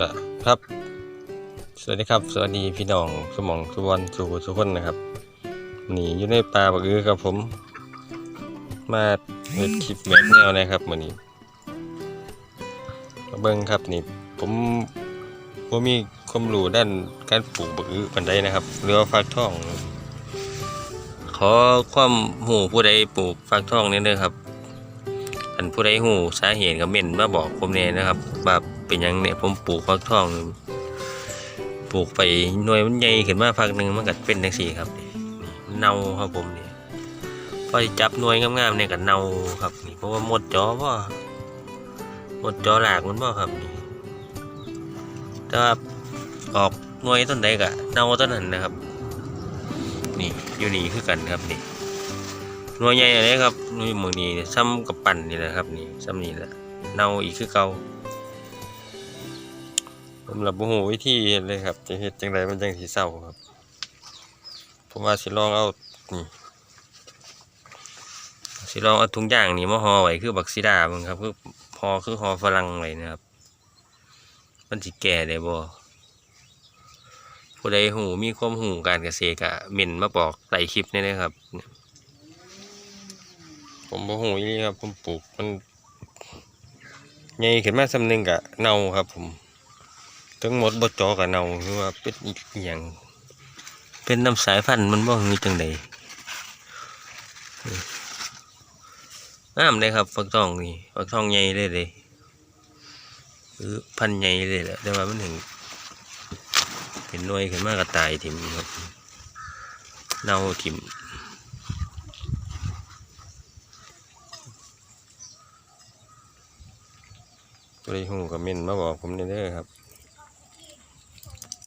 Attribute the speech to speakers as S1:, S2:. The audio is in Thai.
S1: ก็ครับ สวัสดีครับ สวัสดีพี่น้องสมองสุวรรณสุขสุคนนะครับนี่อยู่ในป่าบักอือครับผม มาเฮ็ดคลิปแบกแนวนะครับมือนี้มาเบิ่งครับนี่ ผมบ่มีความรู้ด้านการปลูกบักอือปานใดนะครับหรือว่าฟักทอง ขอความหูผู้ใดปลูกฟักทองนี่เด้อครับอันผู้ใดหูสาเหตุก็เม่นมาบอกผมแน่นะครับว่า เป็นยังเนี่ยผมปลูกฟักทอง ปลูกไปหน่วยมันใหญ่ขึ้นมาพักหนึ่งมันก็เป็นจังซี่ครับนี่มันเน่าครับผมนี่พอจับหน่วยงามๆเนี่ยก็เน่าครับนี่เพราะว่าหมดจอว่าหมดจอหลากมันบ่ครับนี่แต่ว่าออกหน่วยต้นใดก็เน่าต้นนั้นนะครับ นี่อยู่นี่คือกันครับนี่หน่วยใหญ่อะไรครับหน่วยหมือนี้ซ้ำกับปั่นนี่แหละครับนี่ซ้ำนี่แหละเน่าอีกคือเก่า ผมรับบ่ฮู้วิธีเลยครับ จะเฮ็ดจังไดมันจังสิเศร้าครับ ผมว่าสิลองเอานี่สิลองเอาถุงยางนี่มาห่อไว้คือบักซิดาเบิ่งครับคือห่อคือห่อฝรั่งไว้นะครับ มันสิแก่ได้บ่ผู้ใดหูมีความหูการเกษตรก็เม่นมาบอกใต้คลิปนี่นะครับ ผมบ่ฮู้อีหลีครับ ผมปลูกมันใหญ่ขึ้นมาสำนึงกะเน่าครับผม ทั้งหมดบ่จอกะเน่าคือว่าเป็นอีหยังเป็นน้ำสายพันธุ์มันบ่คือจังไดงามเลยครับฟักทองนี่ฟักทองใหญ่เลยเด้คือพันธุ์ใหญ่เลยแหละแต่ว่ามันถึงเป็นน่วยขึ้นมากระตายถิ่มครับเน่าถิ่มตัวใดหูกับเม่นมาบอกผมเด้อครับ